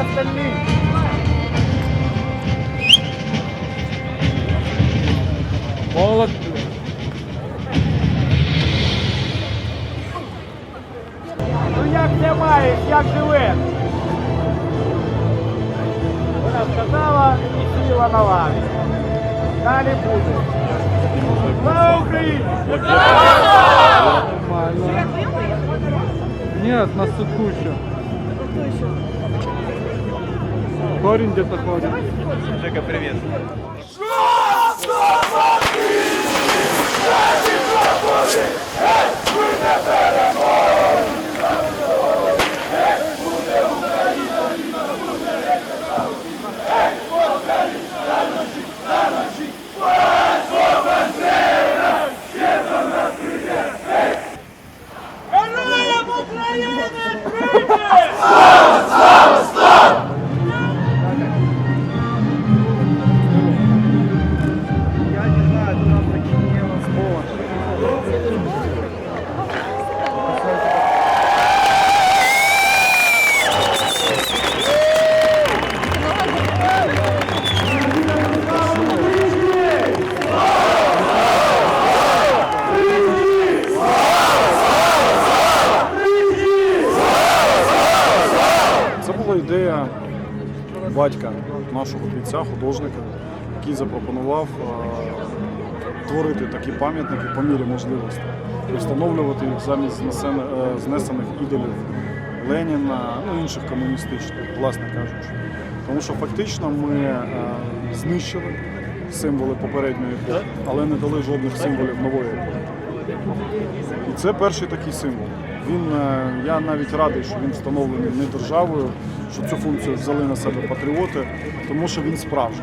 остальные. Молод. Ну як це маєш, як живе? Вона сказала і сіла на лаві. Далі буде. Слава Україні! Нормально. Нет, на суку еще. Корень где-то ходит. Жека, привет. Я ідея батька нашого бійця, художника, який запропонував е, творити такі пам'ятники по мірі можливості, і встановлювати їх замість е, знесених ідолів Леніна, ну інших комуністичних, власне кажучи. Тому що фактично ми е, знищили символи попередньої епохи, але не дали жодних символів нової епохи. І це перший такий символ. Він, е, я навіть радий, що він встановлений не державою, що цю функцію взяли на себе патріоти, тому що він справжній.